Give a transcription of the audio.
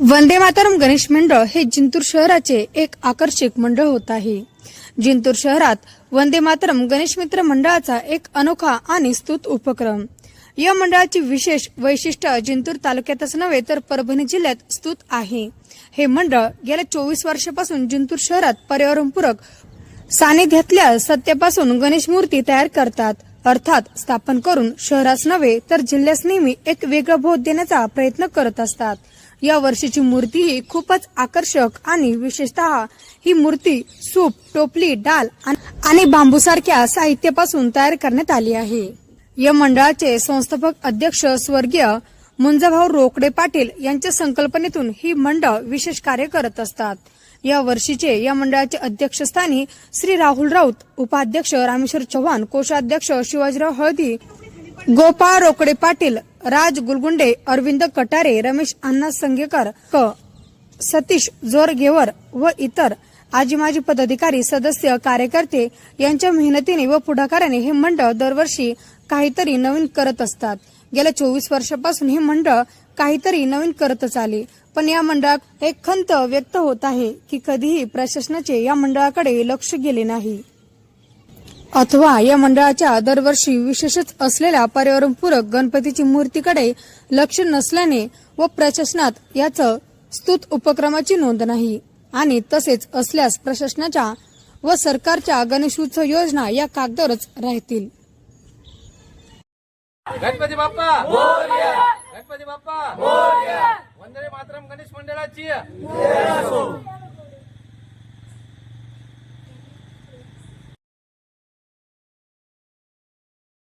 वंदे मातरम गणेश मंडळ हे जिंतूर शहराचे एक आकर्षक मंडळ होत आहे. जिंतूर शहरात वंदे मातरम गणेश मित्र मंडळाचा एक अनोखा आणि स्तुत उपक्रम. या मंडळाची विशेष वैशिष्ट्य जिंतूर तालुक्यातच नव्हे तर परभणी जिल्ह्यात स्तुत आहे. हे मंडळ गेल्या चोवीस वर्षापासून जिंतूर शहरात पर्यावरणपूरक सानिध्यातल्या सत्यापासून गणेश मूर्ती तयार करतात. अर्थात स्थापन करून शहरास नव्हे तर जिल्ह्यास नेहमी एक वेगळा बोध देण्याचा प्रयत्न करत असतात. या वर्षीची मूर्ती ही खूपच आकर्षक आणि विशेषतः ही मूर्ती सूप टोपली डाल आणि- बांबूसारख्या साहित्यापासून तयार करण्यात आली आहे. या मंडळाचे संस्थापक अध्यक्ष स्वर्गीय मुंजाभाऊ रोकडे पाटील यांच्या संकल्पनेतून ही मंडळ विशेष कार्य करत असतात. या वर्षीचे या मंडळाचे अध्यक्षस्थानी श्री राहुल राऊत उपाध्यक्ष रामेश्वर चव्हाण कोषाध्यक्ष शिवाजीराव हळदी गोपाळ रोकडे पाटील राज गुलगुंडे अरविंद कटारे रमेश अण्णा संगेकर क. सतीश जोरगेवर व इतर आजी माजी पदाधिकारी सदस्य कार्यकर्ते यांच्या मेहनतीने व पुढाकाराने हे मंडळ दरवर्षी काहीतरी नवीन करत असतात. गेल्या चोवीस वर्षापासून हे मंडळ काहीतरी नवीन करतच आले. पण या मंडळात एक खंत व्यक्त होत आहे की कधीही प्रशासनाचे या मंडळाकडे लक्ष गेले नाही. अथवा या मंडळाच्या दरवर्षी विशेषच असलेल्या पर्यावरणपूरक गणपतीची मूर्तीकडे लक्ष नसल्याने व प्रशासनात याचं स्तुत उपक्रमाची नोंद नाही. आणि तसेच असल्यास प्रशासनाच्या व सरकारच्या गणेशोत्सव योजना या कागदावरच राहतील. गणपती बाप्पा! गणपती बाप्पा! वंदे मातरम गणेश मंडळाची!